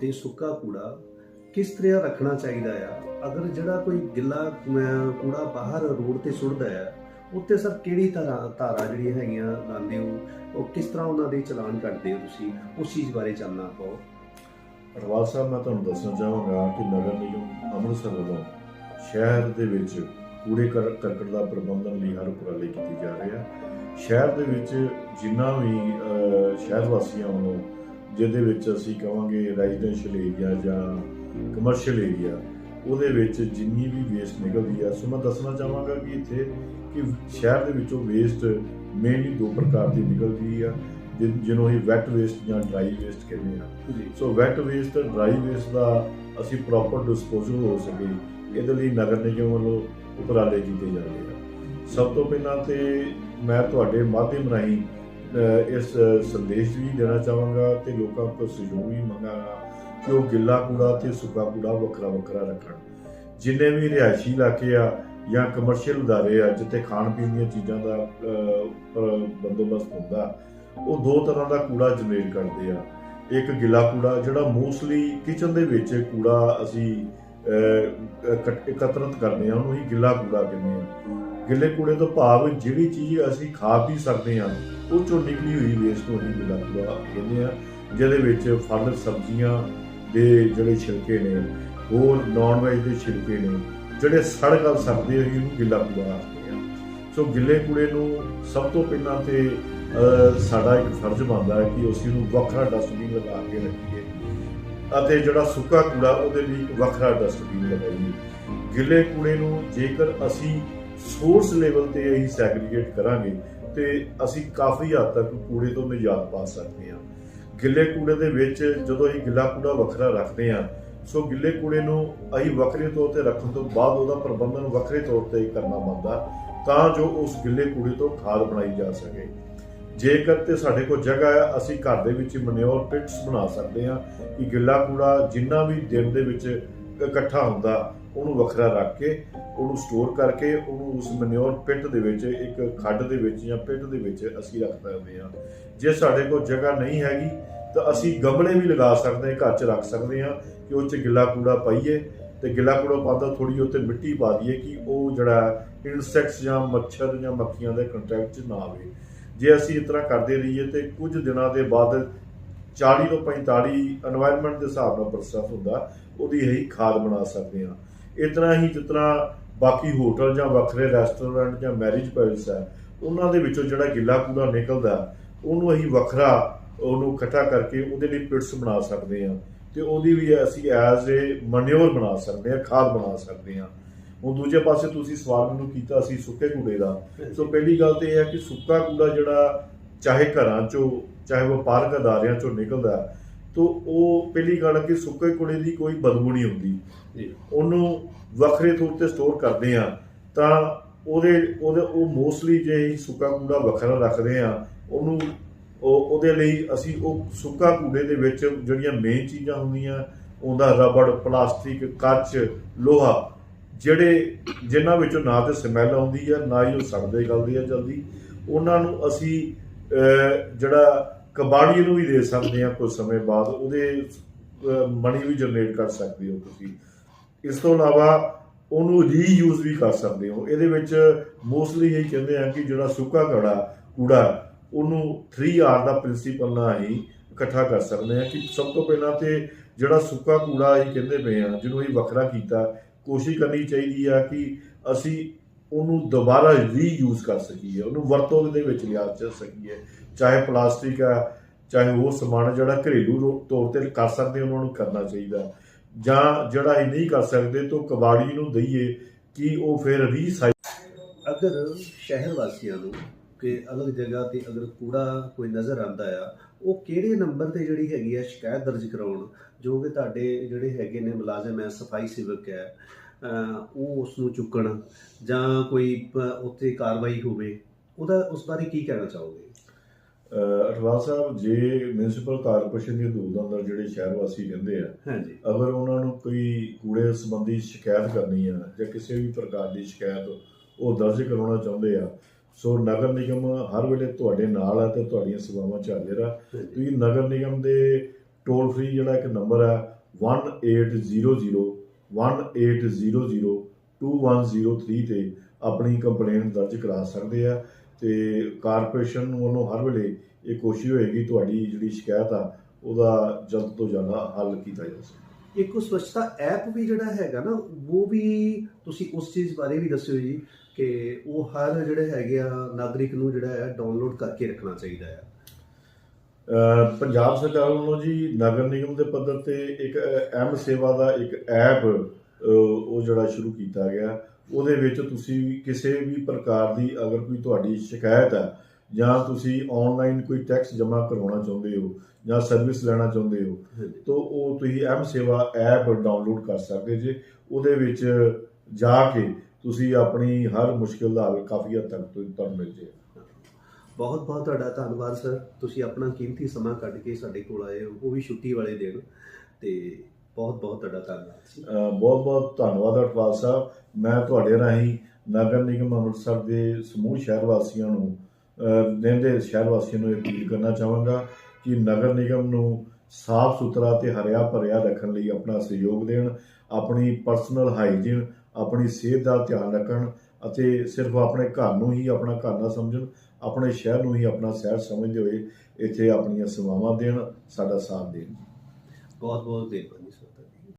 ਤੇ ਸੁੱਕਾ ਕੂੜਾ ਕਿਸ ਤਰ੍ਹਾਂ ਰੱਖਣਾ ਚਾਹੀਦਾ ਆ? ਅਗਰ ਜਿਹੜਾ ਕੋਈ ਗਿੱਲਾ ਕੂੜਾ ਬਾਹਰ ਰੋਡ ਤੇ ਸੁੱਟਦਾ ਆ ਉੱਤੇ ਸਰ ਕਿਹੜੀ ਤਰ੍ਹਾਂ ਧਾਰਾ ਜਿਹੜੀਆਂ ਹੈਗੀਆਂ ਲਾਉਂਦੇ ਹੋ? ਉਹ ਕਿਸ ਤਰ੍ਹਾਂ ਉਹਨਾਂ ਦੇ ਚਲਾਨ ਕਰਦੇ ਹੋ ਤੁਸੀਂ? ਉਸ ਚੀਜ਼ ਬਾਰੇ ਜਾਣਨਾ ਪਾਓ ਅਰਵਾਲ ਸਾਹਿਬ, ਮੈਂ ਤੁਹਾਨੂੰ ਦੱਸਣਾ ਚਾਹਾਂਗਾ ਕਿ ਨਗਰ ਨਿਗਮ ਅੰਮ੍ਰਿਤਸਰ ਵੱਲੋਂ ਸ਼ਹਿਰ ਦੇ ਵਿੱਚ ਕੂੜੇ ਕਰ- ਕਰਕਟ ਦਾ ਪ੍ਰਬੰਧਨ ਲਈ ਹਰ ਉਪਰਾਲੇ ਕੀਤੀ ਜਾ ਰਹੇ ਆ। ਸ਼ਹਿਰ ਦੇ ਵਿੱਚ ਜਿੰਨਾ ਵੀ ਸ਼ਹਿਰ ਵਾਸੀਆਂ ਵੱਲੋਂ ਜਿਹਦੇ ਵਿੱਚ ਅਸੀਂ ਕਵਾਂਗੇ ਰੈਜ਼ੀਡੈਂਸ਼ੀਅਲ ਏਰੀਆ ਜਾਂ ਕਮਰਸ਼ੀਅਲ ਏਰੀਆ ਉਹਦੇ ਵਿੱਚ ਜਿੰਨੀ ਵੀ ਵੇਸਟ ਨਿਕਲਦੀ ਆ ਸੋ ਮੈਂ ਦੱਸਣਾ ਚਾਹਾਂਗਾ ਕਿ ਇੱਥੇ ਕਿ ਸ਼ਹਿਰ ਦੇ ਵਿੱਚੋਂ ਵੇਸਟ ਮੇਨਲੀ ਦੋ ਪ੍ਰਕਾਰ ਦੀ ਨਿਕਲਦੀ ਆ ਜਿ- ਜਿਹਨੂੰ ਅਸੀਂ ਵੈਟ ਵੇਸਟ ਜਾਂ ਡਰਾਈ ਵੇਸਟ ਕਹਿੰਦੇ ਆ। ਸੋ ਵੈਟ ਵੇਸਟ ਤੇ ਡਰਾਈ ਵੇਸਟ ਦਾ ਅਸੀਂ ਪ੍ਰੋਪਰ ਡਿਸਪੋਜ਼ਲ ਹੋ ਸਕੇ ਇਹਦੇ ਲਈ ਨਗਰ ਨਿਗਮ ਵੱਲੋਂ ਉਪਰਾਲੇ ਕੀਤੇ ਜਾਂਦੇ ਆ। ਸਭ ਤੋਂ ਪਹਿਲਾਂ ਤੇ ਮੈਂ ਤੁਹਾਡੇ ਮਾਧਿਅਮ ਰਾਹੀਂ ਇਸ ਸੰਦੇਸ਼ ਵੀ ਦੇਣਾ ਚਾਹਾਂਗਾ ਤੇ ਲੋਕਾਂ ਕੋਲ ਸਹਿਯੋਗ ਵੀ ਮੰਗਾਂਗਾ ਕਿ ਉਹ ਗਿੱਲਾ ਕੂੜਾ ਤੇ ਸੁੱਕਾ ਕੂੜਾ ਵੱਖਰਾ ਵੱਖਰਾ ਰੱਖਣ। ਜਿੰਨੇ ਵੀ ਰਿਹਾਇਸ਼ੀ ਇਲਾਕੇ ਆ ਜਾਂ ਕਮਰਸ਼ੀਅਲ ਅਦਾਰੇ ਆ ਜਿੱਥੇ ਖਾਣ ਪੀਣ ਦੀਆਂ ਚੀਜ਼ਾਂ ਦਾ ਬੰਦੋਬਸਤ ਹੁੰਦਾ ਉਹ ਦੋ ਤਰ੍ਹਾਂ ਦਾ ਕੂੜਾ ਜਨਰੇਟ ਕਰਦੇ ਆ। ਇੱਕ ਗਿੱਲਾ ਕੂੜਾ ਜਿਹੜਾ ਮੋਸਟਲੀ ਕਿਚਨ ਦੇ ਵਿੱਚ ਕੂੜਾ ਅਸੀਂ ਅਹ, ਇਕੱਠ- ਇਕੱਤਰਿਤ ਕਰਦੇ ਆ ਉਹਨੂੰ ਹੀ ਗਿੱਲਾ ਕੂੜਾ ਕਹਿੰਦੇ ਆ। ਗਿੱਲੇ ਕੂੜੇ ਤੋਂ ਭਾਵ ਜਿਹੜੀ ਚੀਜ਼ ਅਸੀਂ ਖਾ ਪੀ ਸਕਦੇ ਹਾਂ, ਉਹ ਚੋਂ ਨਿਕਲੀ ਹੋਈ ਵੇਸਟ ਨੂੰ ਹੀ ਗਿੱਲਾ ਕੂੜਾ ਕਹਿੰਦੇ ਆ ਜਿਹਦੇ ਵਿੱਚ ਫਲ, ਸਬਜ਼ੀਆਂ ਦੇ ਜਿਹੜੇ ਛਿਲਕੇ ਨੇ, ਹੋਰ ਨਾਨ ਵੈਜ ਦੇ ਛਿਲਕੇ ਨੇ, ਜਿਹੜੇ ਸੜ ਗਲ ਸਕਦੇ ਆ ਇਹਨੂੰ ਗਿੱਲਾ ਕੂੜਾ ਆਖਦੇ ਆ ਸੋ ਗਿੱਲੇ ਕੂੜੇ ਨੂੰ ਸਭ ਤੋਂ ਪਹਿਲਾਂ ਤੇ ਸਾਡਾ ਇੱਕ ਫਰਜ਼ ਬਣਦਾ ਹੈ ਕਿ ਅਸੀਂ ਉਹਨੂੰ ਵੱਖਰਾ ਡਸਟਬਿਨ ਲਗਾ ਕੇ ਰੱਖੀਏ। ਅਤੇ ਜਿਹੜਾ ਸੁੱਕਾ ਕੂੜਾ, ਉਹਦੇ ਲਈ ਵੱਖਰਾ ਡਸਟਬਿਨ ਲਗਾਈਏ। ਗਿੱਲੇ ਕੂੜੇ ਨੂੰ ਜੇਕਰ ਅਸੀਂ ਸੋਰਸ ਲੈਵਲ ਤੇ ਅਸੀਂ ਸੈਗਰੀਗੇਟ ਕਰਾਂਗੇ ਤੇ ਅਸੀਂ ਕਾਫੀ ਹੱਦ ਤੱਕ ਕੂੜੇ ਤੋਂ ਨਿਜਾਤ ਪਾ ਸਕਦੇ ਹਾਂ। ਗਿੱਲੇ ਕੂੜੇ ਦੇ ਵਿੱਚ ਜਦੋਂ ਅਸੀਂ ਗਿੱਲਾ ਕੂੜਾ ਵੱਖਰਾ ਰੱਖਦੇ ਹਾਂ, ਸੋ ਗਿੱਲੇ ਕੂੜੇ ਨੂੰ ਅਸੀਂ ਵੱਖਰੇ ਤੌਰ ਤੇ ਰੱਖਣ ਤੋਂ ਬਾਅਦ ਉਹਦਾ ਪ੍ਰਬੰਧਨ ਵੱਖਰੇ ਤੌਰ ਤੇ ਕਰਨਾ ਪੈਂਦਾ, ਤਾਂ ਜੋ ਉਸ ਗਿੱਲੇ ਕੂੜੇ ਤੋਂ ਖਾਦ ਬਣਾਈ ਜਾ ਸਕੇ। ਜੇਕਰ ਤੇ ਸਾਡੇ ਕੋਲ ਜਗ੍ਹਾ ਹੈ ਅਸੀਂ ਘਰ ਦੇ ਵਿੱਚ ਮਨਿਓਰ ਪਿਟਸ ਬਣਾ ਸਕਦੇ ਹਾਂ ਕਿ ਗਿੱਲਾ ਕੂੜਾ ਜਿੰਨਾ ਵੀ ਦਿਨ ਦੇ ਵਿੱਚ ਇਕੱਠਾ ਹੁੰਦਾ ਉਹਨੂੰ ਵੱਖਰਾ ਰੱਖ ਕੇ, ਉਹਨੂੰ ਸਟੋਰ ਕਰਕੇ, ਉਹਨੂੰ ਉਸ ਮਨਿਓਰ ਪਿੱਟ ਦੇ ਵਿੱਚ, ਇੱਕ ਖੱਡ ਦੇ ਵਿੱਚ ਜਾਂ ਪਿੱਟ ਦੇ ਵਿੱਚ ਅਸੀਂ ਰੱਖ ਸਕਦੇ ਹਾਂ। ਜੇ ਸਾਡੇ ਕੋਲ ਜਗ੍ਹਾ ਨਹੀਂ ਹੈਗੀ, ਤਾਂ ਅਸੀਂ ਗਮਲੇ ਵੀ ਲਗਾ ਸਕਦੇ ਹਾਂ, ਘਰ 'ਚ ਰੱਖ ਸਕਦੇ ਹਾਂ ਕਿ ਉਹ 'ਚ ਗਿੱਲਾ ਕੂੜਾ ਪਾਈਏ ਤੇ ਗਿੱਲਾ ਕੂੜਾ ਪਾਉਂਦਾ ਥੋੜੀ ਉੱਤੇ ਮਿੱਟੀ ਪਾ ਦਈਏ ਕਿ ਉਹ ਜਿਹੜਾ ਇਨਸੈਕਟਸ ਜਾਂ ਮੱਛਰ ਜਾਂ ਮੱਖੀਆਂ ਦੇ ਕੰਟੈਕਟ 'ਚ ਨਾ ਆਵੇ। ਜੇ ਅਸੀਂ ਇਸ ਤਰ੍ਹਾਂ ਕਰਦੇ ਰਹੀਏ ਤੇ ਕੁਝ ਦਿਨਾਂ ਦੇ ਬਾਅਦ 40 ਤੋਂ 45 এনवायरमेंट ਦੇ ਹਿਸਾਬ ਨਾਲ ਪ੍ਰੋਸੈਸ ਹੁੰਦਾ, ਉਹਦੀ ਹੀ ਖਾਦ ਬਣਾ ਸਕਦੇ ਹਾਂ। ਇਸ ਤਰ੍ਹਾਂ ਹੀ ਜਿਸ ਤਰ੍ਹਾਂ ਬਾਕੀ ਹੋਟਲ ਜਾਂ ਵੱਖਰੇ ਰੈਸਟੋਰੈਂਟ ਜਾਂ ਮੈਰਿਜ ਪੈਲਸ ਹੈ, ਉਹਨਾਂ ਦੇ ਵਿੱਚੋਂ ਜਿਹੜਾ ਗਿੱਲਾ ਕੂੜਾ ਨਿਕਲਦਾ, ਉਹਨੂੰ ਅਸੀਂ ਵੱਖਰਾ ਉਹਨੂੰ ਇਕੱਠਾ ਕਰਕੇ ਉਹਦੇ ਲਈ ਪਿਟਸ ਬਣਾ ਸਕਦੇ ਹਾਂ ਤੇ ਉਹਦੀ ਵੀ ਅਸੀਂ ਐਜ਼ ਏ ਮਨਿਓਰ ਬਣਾ ਸਕਦੇ ਹਾਂ, ਖਾਦ ਬਣਾ ਸਕਦੇ ਹਾਂ। ਹੁਣ ਦੂਜੇ ਪਾਸੇ ਤੁਸੀਂ ਸਵਾਲ ਮੈਨੂੰ ਕੀਤਾ ਸੀ ਸੁੱਕੇ ਕੂੜੇ ਦਾ। ਸੋ ਪਹਿਲੀ ਗੱਲ ਤੇ ਇਹ ਹੈ ਕਿ ਸੁੱਕਾ ਕੂੜਾ ਜਿਹੜਾ ਚਾਹੇ ਘਰਾਂ ਚੋਂ, ਚਾਹੇ ਵਪਾਰਕ ਅਦਾਰਿਆਂ ਚੋਂ ਨਿਕਲਦਾ ਤੋ ਉਹ ਪਹਿਲੀ ਗੱਲ ਹੈ ਕਿ ਸੁੱਕੇ ਕੂੜੇ ਦੀ ਕੋਈ ਬਦਬੂ ਨਹੀਂ ਹੁੰਦੀ। ਉਹਨੂੰ ਵੱਖਰੇ ਤੌਰ ਤੇ ਸਟੋਰ ਕਰਦੇ ਆ। ਤਾਂ ਉਹਦੇ ਉਹਦੇ ਉਹ ਮੋਸਟਲੀ ਜੇ ਸੁੱਕਾ ਕੂੜਾ ਵੱਖਰਾ ਰੱਖਦੇ ਆ ਉਹਨੂੰ ਉਹ ਉਹਦੇ ਲਈ ਅਸੀਂ ਉਹ ਸੁੱਕਾ ਕੂੜੇ ਦੇ ਵਿੱਚ ਜਿਹੜੀਆਂ ਮੇਨ ਚੀਜ਼ਾਂ ਹੁੰਦੀਆਂ ਉਹਦਾ ਰਬੜ ਪਲਾਸਟਿਕ ਕੱਚ ਲੋਹਾ ਜਿਹੜੇ ਜਿਨ੍ਹਾਂ ਵਿੱਚੋਂ ਨਾ ਤੇ ਸਮੈਲ ਆਉਂਦੀ ਆ ਨਾ ਹੀ ਉਹ ਸੜਦੇ ਗਲਦੇ ਆ ਜਲਦੀ। ਉਹਨਾਂ ਨੂੰ ਅਸੀਂ ਜਿਹੜਾ ਕਬਾੜੀ ਨੂੰ ਵੀ ਦੇ ਸਕਦੇ ਆ ਕੁਝ ਸਮੇਂ ਬਾਅਦ, ਉਹਦੇ ਮਨੀ ਵੀ ਜਨਰੇਟ ਕਰ ਸਕਦੇ ਹੋ ਤੁਸੀਂ। ਇਸ ਤੋਂ ਇਲਾਵਾ ਉਹਨੂੰ ਰੀਯੂਜ਼ ਵੀ ਕਰ ਸਕਦੇ ਹੋ। ਇਹਦੇ ਵਿੱਚ ਮੋਸਟਲੀ ਇਹ ਕਹਿੰਦੇ ਆ ਕਿ ਜਿਹੜਾ ਸੁੱਕਾ ਕੜਾ, ਕੂੜਾ, ਉਹਨੂੰ 3R ਦਾ ਪ੍ਰਿੰਸੀਪਲ ਨਾਲ ਹੀ ਇਕੱਠਾ ਕਰ ਸਕਦੇ ਆ ਕਿ ਸਭ ਤੋਂ ਪਹਿਲਾਂ ਤੇ ਜਿਹੜਾ ਸੁੱਕਾ ਕੂੜਾ ਇਹ ਕਹਿੰਦੇ ਪਏ ਆ ਜਿਹਨੂੰ ਇਹ ਵੱਖਰਾ ਕੀਤਾ, ਕੋਸ਼ਿਸ਼ ਕਰਨੀ ਚਾਹੀਦੀ ਆ ਕਿ ਅਸੀਂ ਉਹਨੂੰ ਦੁਬਾਰਾ ਰੀਯੂਜ਼ ਕਰ ਸਕੀਏ, ਉਹਨੂੰ ਵਰਤੋਂ ਦੇ ਵਿੱਚ ਲਿਆ ਜਾ ਸਕੀਏ। ਚਾਹੇ ਪਲਾਸਟਿਕ ਆ, ਚਾਹੇ ਉਹ ਸਮਾਨ ਜਿਹੜਾ ਘਰੇਲੂ ਰੋ- ਤੌਰ ਤੇ ਕਰ ਸਕਦੇ ਉਹਨਾਂ ਨੂੰ ਕਰਨਾ ਚਾਹੀਦਾ। ਜਾਂ ਜਿਹੜਾ ਇਹ ਨਹੀਂ ਕਰ ਸਕਦੇ, ਤਾਂ ਕਬਾੜੀ ਨੂੰ ਦਈਏ ਕਿ ਉਹ ਫਿਰ ਰੀਸਾਈ ਅਗਰ ਸ਼ਹਿਰ ਵਾਸੀਆਂ ਨੂੰ ਕਿ ਅਲੱਗ ਜਗ੍ਹਾ ਤੇ ਅਗਰ ਕੂੜਾ ਕੋਈ ਨਜ਼ਰ ਆਂਦਾ ਆ, ਉਹ ਕਿਹੜੇ ਨੰਬਰ ਤੇ ਜਿਹੜੀ ਹੈਗੀ ਆ ਸ਼ਿਕਾਇਤ ਦਰਜ ਕਰਾਉਣ? ਜੋ ਕਿ ਤੁਹਾਡੇ ਜਿਹੜੇ ਹੈਗੇ ਨੇ ਮੁਲਾਜ਼ਮ ਹੈ ਸਫ਼ਾਈ ਸੇਵਕ ਹੈ ਉਹ ਉਸ ਨੂੰ ਚੁੱਕਣ ਜਾਂ ਕੋਈ ਉੱਥੇ ਕਾਰਵਾਈ ਹੋਵੇ ਉਹਦਾ ਉਸ ਬਾਰੇ ਕੀ ਕਹਿਣਾ ਚਾਹੋਗੇ? ਅਰਵਾਲ ਸਾਹਿਬ ਜੇ ਮਿਊਨਿਸਪਲ ਕਾਰਪੋਰੇਸ਼ਨ ਦੀ ਹਦੂਦ ਅੰਦਰ ਜਿਹੜੇ ਸ਼ਹਿਰ ਵਾਸੀ ਰਹਿੰਦੇ ਆ ਹਾਂਜੀ। ਅਗਰ ਉਹਨਾਂ ਨੂੰ ਕੋਈ ਕੂੜੇ ਸੰਬੰਧੀ ਸ਼ਿਕਾਇਤ ਕਰਨੀ ਆ ਜਾਂ ਕਿਸੇ ਵੀ ਪ੍ਰਕਾਰ ਦੀ ਸ਼ਿਕਾਇਤ ਉਹ ਦਰਜ ਕਰਾਉਣਾ ਚਾਹੁੰਦੇ ਆ ਸੋ ਨਗਰ ਨਿਗਮ ਹਰ ਵੇਲੇ ਤੁਹਾਡੇ ਨਾਲ ਆ ਤੇ ਤੁਹਾਡੀਆਂ ਸੇਵਾਵਾਂ 'ਚ ਹਾਜ਼ਰ ਆ। ਤੁਸੀਂ ਨਗਰ ਨਿਗਮ ਦੇ ਟੋਲ ਫ੍ਰੀ ਜਿਹੜਾ ਇੱਕ ਨੰਬਰ ਹੈ 1800 1800 2103 ਤੇ ਆਪਣੀ ਕੰਪਲੇਂਟ ਦਰਜ ਕਰਾ ਸਕਦੇ ਆ ਤੇ ਕਾਰਪੋਰੇਸ਼ਨ ਵੱਲੋਂ ਹਰ ਵੇਲੇ ਇਹ ਕੋਸ਼ਿਸ਼ ਹੋਏਗੀ ਤੁਹਾਡੀ ਜਿਹੜੀ ਸ਼ਿਕਾਇਤ ਆ, ਉਹਦਾ ਜਲਦ ਤੋਂ ਜਲਦ ਹੱਲ ਕੀਤਾ ਜਾ ਸਕੇ। ਇੱਕ ਉਹ ਸਵੱਛਤਾ ਐਪ ਵੀ ਜਿਹੜਾ ਹੈਗਾ ਨਾ, ਉਹ ਵੀ ਤੁਸੀਂ ਉਸ ਚੀਜ਼ ਬਾਰੇ ਵੀ ਦੱਸਿਓ ਜੀ ਕਿ ਉਹ ਹਰ ਜਿਹੜੇ ਹੈਗੇ ਆ, ਨਾਗਰਿਕ ਨੂੰ ਜਿਹੜਾ ਹੈ ਡਾਊਨਲੋਡ ਕਰਕੇ ਰੱਖਣਾ ਚਾਹੀਦਾ ਹੈ। ਪੰਜਾਬ ਸਰਕਾਰ ਵੱਲੋਂ ਜੀ ਨਗਰ ਨਿਗਮ ਦੇ ਪੱਧਰ ਤੇ ਇੱਕ ਐਮ ਸੇਵਾ ਦਾ ਇੱਕ ਐਪ ਉਹ ਜਿਹੜਾ ਸ਼ੁਰੂ ਕੀਤਾ ਗਿਆ। ਉਹਦੇ ਵਿੱਚ ਤੁਸੀਂ ਕਿਸੇ ਵੀ ਪ੍ਰਕਾਰ ਦੀ ਅਗਰ ਕੋਈ ਤੁਹਾਡੀ ਸ਼ਿਕਾਇਤ ਹੈ ਜਾਂ ਤੁਸੀਂ ਆਨਲਾਈਨ ਕੋਈ ਟੈਕਸ ਜਮ੍ਹਾਂ ਕਰਵਾਉਣਾ ਚਾਹੁੰਦੇ ਹੋ ਜਾਂ ਸਰਵਿਸ ਲੈਣਾ ਚਾਹੁੰਦੇ ਹੋ ਤੋ ਉਹ ਤੁਸੀਂ ਐਮ ਸੇਵਾ ਐਪ ਡਾਊਨਲੋਡ ਕਰ ਸਕਦੇ ਜੇ। ਉਹਦੇ ਵਿੱਚ ਜਾ ਕੇ ਤੁਸੀਂ ਆਪਣੀ ਹਰ ਮੁਸ਼ਕਿਲ ਦਾ ਹੱਲ ਕਾਫੀ ਹੱਦ ਤੱਕ ਤੁਹਾਨੂੰ ਮਿਲ ਜਾਏਗਾ। ਬਹੁਤ ਬਹੁਤ ਤੁਹਾਡਾ ਧੰਨਵਾਦ ਸਰ। ਤੁਸੀਂ ਆਪਣਾ ਕੀਮਤੀ ਸਮਾਂ ਕੱਢ ਕੇ ਸਾਡੇ ਕੋਲ ਆਏ ਹੋ। ਉਹ ਵੀ ਛੁੱਟੀ ਵਾਲੇ ਦਿਨ। ਤੇ ਬਹੁਤ ਬਹੁਤ ਤੁਹਾਡਾ ਧੰਨਵਾਦ ਬਹੁਤ ਬਹੁਤ ਧੰਨਵਾਦ ਅਟਵਾਲ ਸਾਹਿਬ। ਮੈਂ ਤੁਹਾਡੇ ਰਾਹੀਂ ਨਗਰ ਨਿਗਮ ਅੰਮ੍ਰਿਤਸਰ ਦੇ ਸਮੂਹ ਸ਼ਹਿਰ ਵਾਸੀਆਂ ਨੂੰ ਅਹ, ਰਹਿੰਦੇ ਸ਼ਹਿਰ ਵਾਸੀਆਂ ਨੂੰ ਇਹ ਅਪੀਲ ਕਰਨਾ ਚਾਹਾਂਗਾ ਕਿ ਨਗਰ ਨਿਗਮ ਨੂੰ ਸਾਫ਼ ਸੁਥਰਾ ਤੇ ਹਰਿਆ ਭਰਿਆ ਰੱਖਣ ਲਈ ਆਪਣਾ ਸਹਿਯੋਗ ਦੇਣ ਆਪਣੀ ਪਰਸਨਲ ਹਾਈਜੀਨ ਆਪਣੀ ਸਿਹਤ ਦਾ ਧਿਆਨ ਰੱਖਣ ਅਤੇ ਸਿਰਫ ਆਪਣੇ ਘਰ ਨੂੰ ਹੀ ਆਪਣਾ ਘਰ ਨਾ ਸਮਝਣ ਆਪਣੇ ਸ਼ਹਿਰ ਨੂੰ ਹੀ ਆਪਣਾ ਸ਼ਹਿਰ ਸਮਝਦੇ ਹੋਏ ਇੱਥੇ ਆਪਣੀਆਂ ਸੇਵਾਵਾਂ ਦੇਣ, ਸਾਡਾ ਸਾਥ ਦੇਣ। ਬਹੁਤ ਬਹੁਤ ਮਿਹਰਬਾਨੀ ਸਰ।